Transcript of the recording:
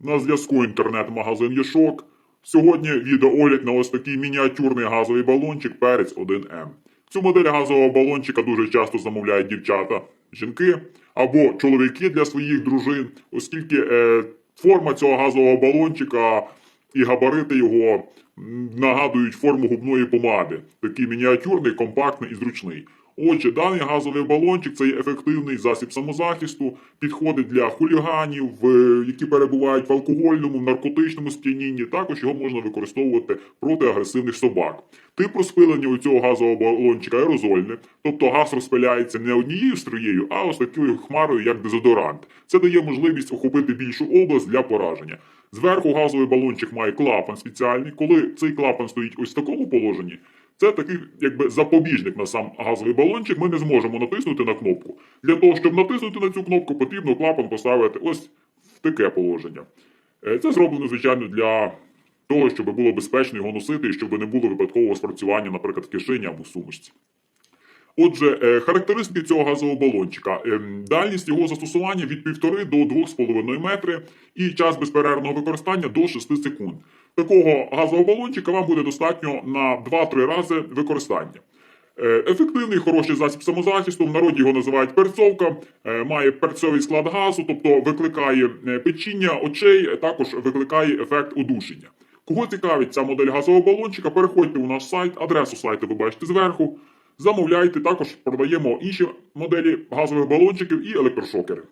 На зв'язку інтернет-магазин Єшок. Сьогодні відеоогляд на ось такий мініатюрний газовий балончик Перець 1М. Цю модель газового балончика дуже часто замовляють дівчата, жінки або чоловіки для своїх дружин, оскільки е, форма цього газового балончика і габарити його нагадують форму губної помади. Такий мініатюрний, компактний і зручний. Отже, даний газовий балончик це є ефективний засіб самозахисту, підходить для хуліганів, які перебувають в алкогольному, наркотичному сп'янінні. Також його можна використовувати проти агресивних собак. Тип розпилення у цього газового балончика аерозольне, тобто газ розпиляється не однією струєю, а ось такою хмарою, як дезодорант. Це дає можливість охопити більшу область для пораження. Зверху газовий балончик має клапан спеціальний. Коли цей клапан стоїть ось в такому положенні, це такий якби запобіжник на сам газовий балончик. Ми не зможемо натиснути на кнопку. Для того, щоб натиснути на цю кнопку, потрібно клапан поставити ось в таке положення. Е, Це зроблено, звичайно, для того, щоб було безпечно його носити і щоб не було випадкового спрацювання, наприклад, в кишені або в сумочці. Отже, е, характеристики цього газового балончика. Ем, Дальність його застосування від 1,5 до 2,5 метри і час безперервного використання до 6 секунд. Такого газового балончика вам буде достатньо на 2-3 рази використання. Е, Ефективний хороший засіб самозахисту. В народі його називають перцовка. Е, Має перцьовий склад газу, тобто викликає е, печіння очей, також викликає ефект удушення. Кого цікавить ця модель газового балончика, переходьте у наш сайт, адресу сайту ви бачите зверху. Замовляйте, також продаємо інші моделі газових балончиків і електрошокери.